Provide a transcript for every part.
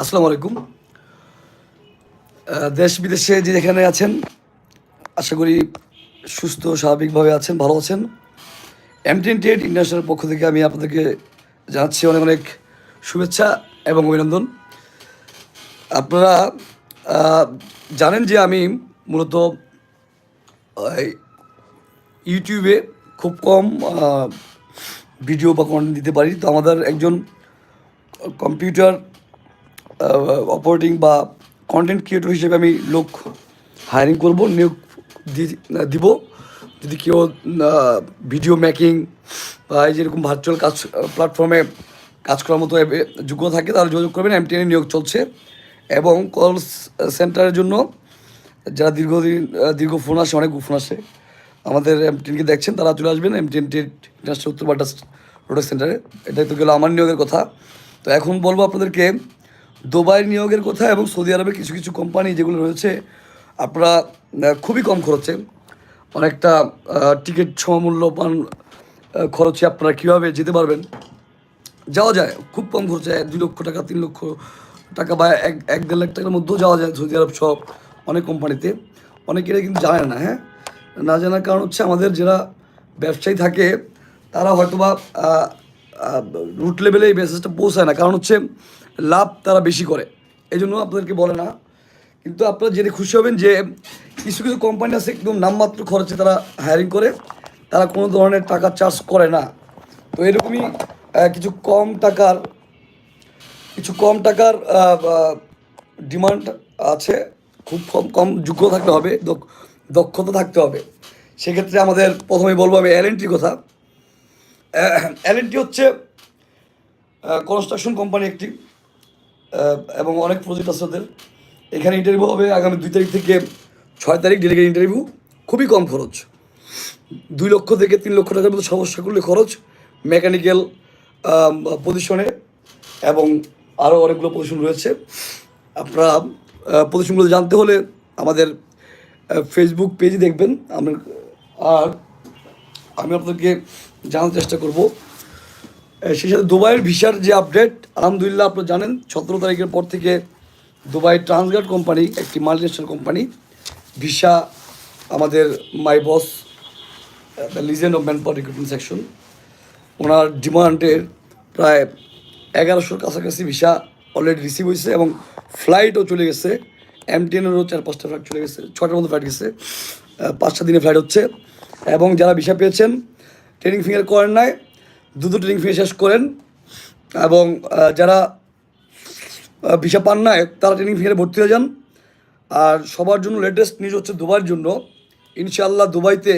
আসসালামু আলাইকুম। দেশ বিদেশে যে যেখানে আছেন, আশা করি সুস্থ, স্বাভাবিকভাবে আছেন, ভালো আছেন। এমটিএন টেড ইন্টারন্যাশনাল পক্ষ থেকে আমি আপনাদেরকে জানাচ্ছি অনেক অনেক শুভেচ্ছা এবং অভিনন্দন। আপনারা জানেন যে আমি মূলত ইউটিউবে খুব কম ভিডিও বা কন্টেন্ট দিতে পারি। তো আমাদের একজন কম্পিউটার অপারেটিং বা কন্টেন্ট ক্রিয়েটর হিসেবে আমি লোক হায়ারিং করব, নিয়োগ দিব। যদি কেউ ভিডিও মেকিং বা এই যেরকম ভার্চুয়াল কাজ প্ল্যাটফর্মে কাজ করার মতো যোগ্য থাকে তারা যোগাযোগ করবেন। এমটিএন নিয়োগ চলছে। এবং কল সেন্টারের জন্য যারা দীর্ঘদিন দীর্ঘ ফোন আসে, অনেক ফোন আসে, আমাদের এমটিএনকে দেখছেন, তারা চলে আসবেন এমটিএন ইন্টারন্যাশনাল উত্তর বাড্ডা প্রোডাক্ট সেন্টারে এটাই তো গেলো আমার নিয়োগের কথা। তো এখন বলব আপনাদেরকে দুবাই নিয়োগের কথা এবং সৌদি আরবে কিছু কিছু কোম্পানি যেগুলো রয়েছে, আপনারা খুবই কম খরচে, অনেকটা টিকিট সমমূল্য পান খরচে আপনারা কীভাবে যেতে পারবেন? যাওয়া যায়, খুব কম খরচে, এক, দুই লক্ষ টাকা, তিন লক্ষ টাকা বা এক এক দেড় লাখ টাকার মধ্যেও যাওয়া যায় সৌদি আরব সব অনেক কোম্পানিতে অনেকেরা কিন্তু জানে না হ্যাঁ? না জানার কারণ হচ্ছে আমাদের যারা ব্যবসায়ী থাকে, তারা হয়তোবা রুট লেভেলে এই মেসেজটা পৌঁছায় না। কারণ হচ্ছে লাভ তারা বেশি করে। এই জন্য আপনাদেরকে বলে না। কিন্তু আপনারা জেনে খুশি হবেন যে, কিছু কিছু কোম্পানি আছে একদম নামমাত্র খরচে তারা হায়ারিং করে। তারা কোনো ধরনের টাকা চার্জ করে না। তো এরকমই কিছু কম টাকার, কিছু কম টাকার ডিমান্ড আছে। খুব কম কম যোগ্য থাকতে হবে, দক্ষ- দক্ষতা থাকতে হবে। সেক্ষেত্রে আমাদের প্রথমে বলব আমি এলএনটির কথা। এলএনটি হচ্ছে কনস্ট্রাকশন কোম্পানি একটি। এবং অনেক প্রজেক্ট আছে ওদের। এখানে ইন্টারভিউ হবে আগামী দুই তারিখ থেকে ছয় তারিখ ডেলিগেট ইন্টারভিউ খুবই কম খরচ। দুই লক্ষ থেকে তিন লক্ষ টাকার মতো সমস্যা করলে খরচ। মেকানিক্যাল পজিশনে এবং আরও অনেকগুলো পজিশন রয়েছে। আপনারা পজিশনগুলো জানতে হলে আমাদের ফেসবুক পেজে দেখবেন। আমার আর আমি আপনাদেরকে জানার চেষ্টা করব। সেই সাথে দুবাইয়ের ভিসার যে আপডেট আলহামদুলিল্লাহ আপনারা জানেন, সতেরো তারিখের পর থেকে দুবাই ট্রান্সগার্ড কোম্পানি, একটি মাল্টিনেশনাল কোম্পানি, ভিসা আমাদের my boss the legend of man power recruitment section ওনার ডিমান্ডের প্রায় এগারোশোর কাছাকাছি ভিসা অলরেডি রিসিভ হয়েছে এবং ফ্লাইটও চলে গেছে। এমটিএনেরও চার পাঁচটা ফ্লাইট চলে গেছে ছটার মতো ফ্লাইট গেছে পাঁচটা দিনে ফ্লাইট হচ্ছে। এবং যারা ভিসা পেয়েছেন ট্রেনিং ফিঙ্গার করেন নাই দ্রুত ট্রেনিং শেষ করেন। এবং যারা ভিসা পান না তারা ট্রেনিং ফিঙ্গারে ভর্তি হয়ে যান। আর সবার জন্য লেটেস্ট নিউজ হচ্ছে দুবাইয়ের জন্য। ইনশাআল্লাহ দুবাইতে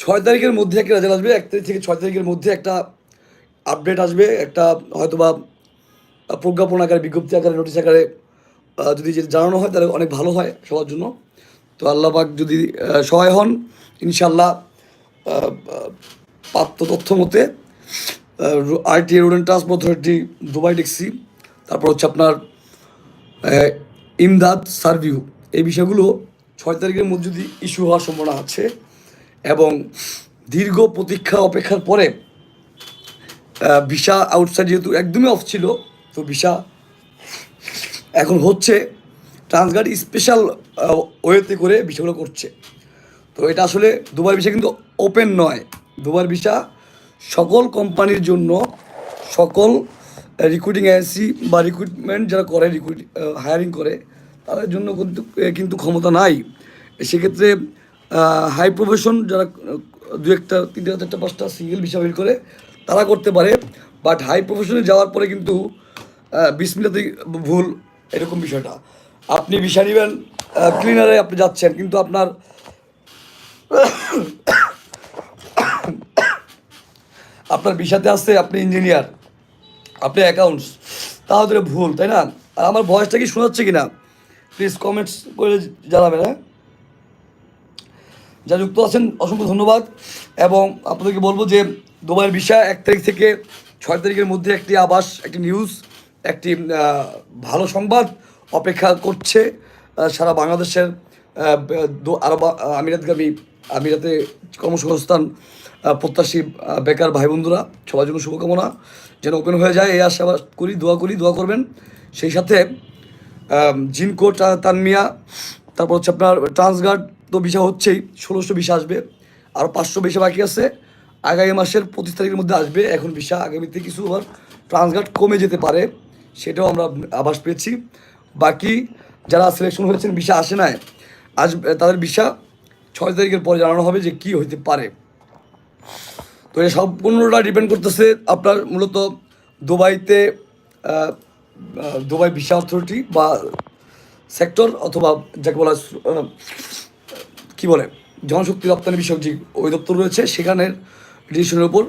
ছয় তারিখের মধ্যে একটা রেজাল্ট আসবে। এক তারিখ থেকে ছয় তারিখের মধ্যে একটা আপডেট আসবে। একটা হয়তোবা প্রজ্ঞাপন আকারে, বিজ্ঞপ্তি আকারে নোটিশ আকারে যদি জানানো হয়, তাহলে অনেক ভালো হয় সবার জন্য। তো আল্লাহবাক যদি সহায় হন ইনশাল্লাহ প্রাপ্ত তথ্য মতে RTA road and transport authority Dubai taxi তারপর হচ্ছে আপনার ইমদাদ সার্ভিউ। এই বিষয়গুলো ছয় তারিখের মধ্যে যদি ইস্যু হওয়ার সম্ভাবনা আছে এবং দীর্ঘ প্রতীক্ষা অপেক্ষার পরে ভিসা আউটসাইড যেহেতু একদমই অফ ছিল, তো ভিসা এখন হচ্ছে ট্রান্সগার্ড স্পেশাল ওয়েতে করে ভিসাগুলো করছে। তো এটা আসলে দুবার ভিসা কিন্তু ওপেন নয়। দুবার ভিসা। সকল কোম্পানির জন্য সকল রিক্রুটিং এজেন্সি বা রিক্রুটমেন্ট যারা করে রিক্রুট হায়ারিং করে, তাদের জন্য কিন্তু কিন্তু ক্ষমতা নাই। সেক্ষেত্রে হাই প্রফেশন যারা দু একটা, তিনটা চারটা পাঁচটা সিঙ্গেল ভিসা বের করে, তারা করতে পারে। বাট হাই প্রফেশনে যাওয়ার পরে কিন্তু বিসমিলাতে ভুল এরকম বিষয়টা। আপনি ভিসা নেবেন ক্লিনারে আপনি যাচ্ছেন, কিন্তু আপনার আপনার বিষাতে আসছে আপনি ইঞ্জিনিয়ার আপনি অ্যাকাউন্টস তাহলে ভুল, তাই না? আর আমার ভয়েসটা কি শোনাচ্ছে কি না প্লিজ কমেন্টস করে জানাবেন হ্যাঁ? যা যুক্ত আছেন, অসংখ্য ধন্যবাদ। এবং আপনাদেরকে বলব যে, দুবাইয়ের বিষয় এক তারিখ থেকে ছয় তারিখের মধ্যে একটি আবাস, একটি নিউজ একটি ভালো সংবাদ অপেক্ষা করছে সারা বাংলাদেশের আরব, আমিরাতগামী, আমিরাতে কর্মসংস্থান প্রত্যাশী বেকার ভাই বন্ধুরা সবার জন্য শুভকামনা। যেন ওপেন হয়ে যায়, এই আশাবাদ করি, দোয়া করি, দোয়া করবেন। সেই সাথে জিনকো তানমিয়া, তারপর হচ্ছে আপনার ট্রান্সগার্ড, তো ভিসা হচ্ছেই, ষোলোশো ভিসা আসবে। আর পাঁচশো ভিসা বাকি আছে। আগামী মাসের পঁচিশ তারিখের মধ্যে আসবে। এখন ভিসা আগামীতে কিছু আবার ট্রান্সগার্ড কমে যেতে পারে, সেটাও আমরা আভাস পেয়েছি। বাকি যারা সিলেকশন হয়েছেন, ভিসা আসে নাই, আজ তাদের ভিসা ছয় তারিখের পরে জানানো হবে যে কি হইতে পারে। তো এই সম্পূর্ণটা ডিপেন্ড করতেছে আপনার মূলত দুবাইতে দুবাই ভিসা অথরিটি বা সেক্টর অথবা যাকে বলা কী বলে, জনশক্তি রপ্তানি বিষয়ক যে ওই দপ্তর রয়েছে, সেখানের ডিসিশনের উপর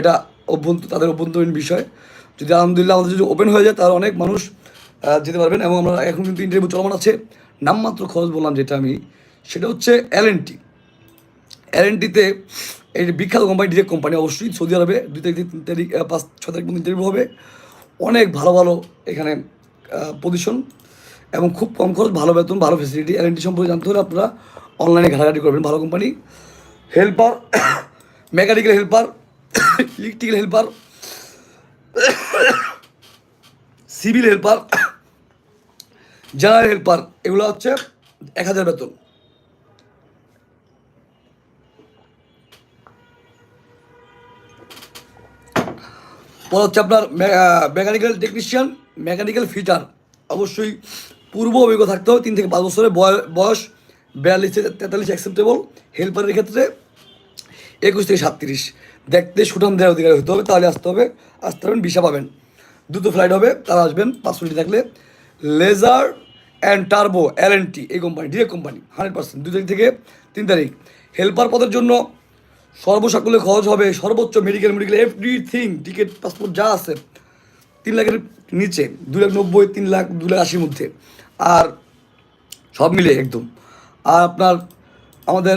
এটা অভ্যন্তর তাদের অভ্যন্তরীণ বিষয়। যদি আলহামদুলিল্লাহ আমাদের যদি ওপেন হয়ে যায়, তাহলে অনেক মানুষ যেতে পারবেন এবং আমরা এখন কিন্তু ইন্টারভিউ চলমান আছে। নামমাত্র খরচ বললাম যেটা আমি, সেটা হচ্ছে এল এলএনটিতে এই বিখ্যাত কোম্পানি ডিরেক্ট কোম্পানি অবশ্যই সৌদি আরবে দুই তারিখ তিন তারিখ পাঁচ, ছ তারিখ পর্যন্ত ইন্টারভিউ হবে। অনেক ভালো ভালো এখানে পজিশন এবং খুব কম খরচ, ভালো বেতন, ভালো ফেসিলিটি এলএনটি সম্পর্কে জানতে হলে আপনারা অনলাইনে ঘাটাঘাটি করবেন ভালো company helper mechanical helper electrical helper civil helper general helper এগুলো হচ্ছে এক হাজার বেতন। পর হচ্ছে আপনার মেকানিক্যাল টেকনিশিয়ান মেকানিক্যাল ফিটার অবশ্যই পূর্ব অভিজ্ঞ থাকতে হবে, তিন থেকে পাঁচ বছরের বয়- বয়স, বিয়াল্লিশ থেকে তেতাল্লিশ অ্যাকসেপ্টেবল হেল্পারের ক্ষেত্রে একুশ থেকে সাতত্রিশ। দেখতে সুঠাম দেওয়ার অধিকারী হতে হবে, তাহলে আসতে হবে, আসতে পারবেন, ভিসা পাবেন। দুটো ফ্লাইট হবে, তারা আসবেন পাঁচশোটি থাকলে laser and turbo L N T এই company direct company hundred percent দু তারিখ থেকে তিন তারিখ। হেল্পার পদের জন্য সর্বসাকুল্যে খরচ হবে সর্বোচ্চ medical medical everything ticket passport যা আছে, তিন লাখের নিচে, দু লাখ নব্বই, তিন লাখ, দু লাখ আশির মধ্যে। আর সব মিলে একদম। আর আপনার আমাদের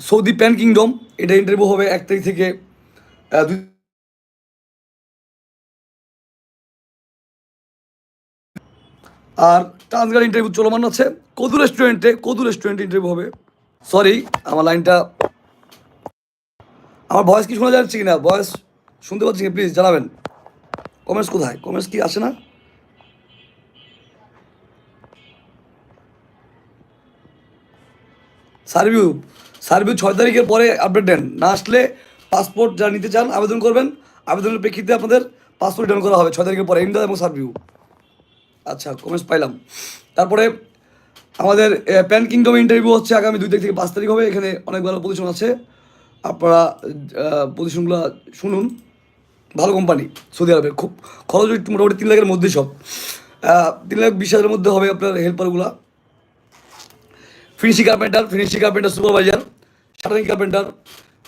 সৌদি প্যান কিংডম, এটা ইন্টারভিউ হবে এক তারিখ থেকে আর ট্রান্সগার্ড ইন্টারভিউ চলমান আছে। কদু রেস্টুরেন্টে কদু রেস্টুরেন্টে ইন্টারভিউ হবে। সরি আমার লাইনটা আমার ভয়েস কি শোনা যাচ্ছে কিনা? ভয়েস শুনতে পাচ্ছি কি প্লিজ জানাবেন। কমেন্টস কোথায়? কমেন্টস কি আসে না? সার্ভিউ সার্ভিউ ছয় তারিখের পরে আপডেট দেন। না আসলে পাসপোর্ট যারা নিতে চান, আবেদন করবেন। আবেদনের প্রেক্ষিতে আপনাদের পাসপোর্ট রিটার্ন করা হবে। ছয় তারিখের পরে ইমদাদ এবং সার্ভিউ আচ্ছা কমেন্টস পাইলাম। তারপরে আমাদের প্যান কিংডম ইন্টারভিউ হচ্ছে আগামী দুই তারিখ থেকে পাঁচ তারিখ হবে। এখানে অনেক ভালো পজিশন আছে। আপনারা পজিশনগুলো শুনুন। ভালো কোম্পানি সৌদি আরবের। খুব খরচ মোটামুটি তিন লাখের মধ্যেই সব। তিন লাখ বিশ হাজারের মধ্যে হবে আপনার হেল্পারগুলা finishing carpenter finishing carpenter supervisor shuttering carpenter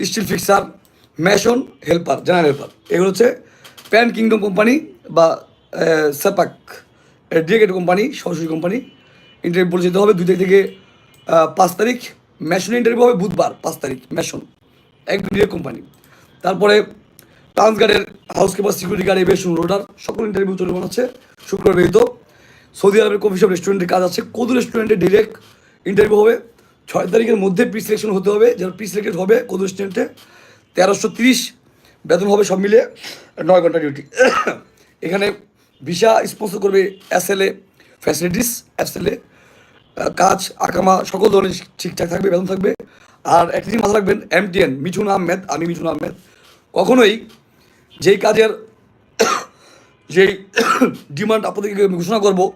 steel fixer mason helper general helper এগুলো হচ্ছে প্যান কিংডম কোম্পানি বা সেপাক ডিরেক্ট কোম্পানি সরাসরি কোম্পানি ইন্টারভিউ পরিচিত হবে দুই তারিখ থেকে পাঁচ তারিখ। ম্যাশন ইন্টারভিউ হবে বুধবার, পাঁচ তারিখ ম্যাশন একদম ডিরেক্ট কোম্পানি। তারপরে ট্রান্সগার্ডের housekeeper security guard aviation রোডার, সকল ইন্টারভিউ চলমান আছে শুক্রবার ব্যতীত। সৌদি আরবের কফি শপ রেস্টুরেন্টের কাজ আছে। কদু রেস্টুরেন্টে ডিরেক্ট ইন্টারভিউ হবে। ছয় তারিখের মধ্যে প্রি সিলেকশন হতে হবে। যারা প্রি সিলেক্টেড হবে কদু রেস্টুরেন্টে তেরোশো তিরিশ। বেতন হবে সব মিলিয়ে নয় ঘণ্টা ডিউটি এখানে ভিসা স্পন্সর করবে S L A facilities S L A কাজ, আকামা, সকল ধরনের ঠিকঠাক থাকবে বেতন থাকবে। আর একটা জিনিস মাথা রাখবেন, এমটিএন, মিঠুন আহমেদ, আমি মিঠুন আহমেদ। কখনোই যেই কাজের যেই ডিমান্ড আপনাদেরকে আমি ঘোষণা করব,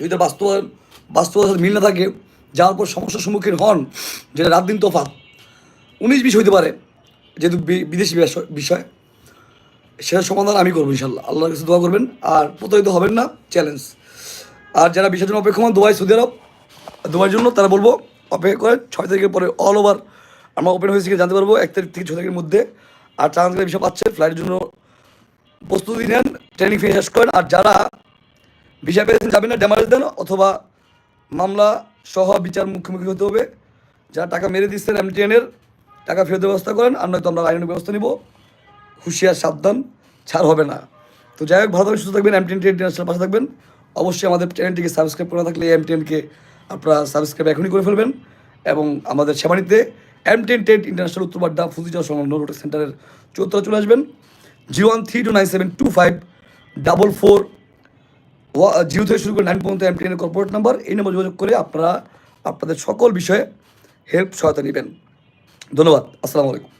যদি তার বাস্তবায়ন বাস্তবতার সাথে মিল না থাকে, যার পর সমস্যার সম্মুখীন হন, যেটা রাত দিন তফাৎ, উনিশ বিশ হইতে পারে, যেহেতু বিদেশি বিষয়- সেটার সমাধান আমি করব ইনশাল্লাহ। আল্লাহর কাছে দোয়া করবেন, আর প্রতারিত হবেন না, চ্যালেঞ্জ। আর যারা বিষয়ের জন্য অপেক্ষমান দুবাই সৌদি আরব দুবাইয়ের জন্য তারা বলব, অপেক্ষা করেন ছয় তারিখের পরে অল ওভার আমরা ওপেন হয়েছে, জানতে পারব এক তারিখ থেকে ছয় তারিখের মধ্যে। আর ট্রান্সগার বিষয় পাচ্ছে ফ্লাইটের জন্য প্রস্তুতি নেন ট্রেনিং ফিরে শেষ করেন। আর যারা ভিসা পেয়েছেন যাবেন না ড্যামারেজ দেন, অথবা মামলা সহ বিচার মুখোমুখি হতে হবে, যারা টাকা মেরে দিচ্ছেন এমটিএনের টাকা ফেরত ব্যবস্থা করেন, আর নয়তো আমরা আইনের ব্যবস্থা নিব। হুঁশিয়ার সাবধান, ছাড় হবে না। তো যাই হোক, ভালো থাকবেন, সুস্থ থাকবেন এমটিএন ইন্টারন্যাশনাল পাশে থাকবেন। অবশ্যই আমাদের চ্যানেলটিকে সাবস্ক্রাইব করা থাকলে এমটিএনকে আপনারা সাবস্ক্রাইব এখনই করে ফেলবেন এবং আমাদের সেবানিতে এম টেন টেট ইন্টারন্যাশনাল উত্তরবাড্ডা ফুজিজা সংলগ্ন রোটারি সেন্টারের চৌত্তরা চলে আসবেন। Zero one three two nine seven two five double four zero থেকে শুরু করে নাইন পর্যন্ত এম টেনের কর্পোরেট নাম্বার এই নম্বর যোগাযোগ করে আপনারা আপনাদের সকল বিষয়ে হেল্প সহায়তা নেবেন। ধন্যবাদ। আসসালামু আলাইকুম।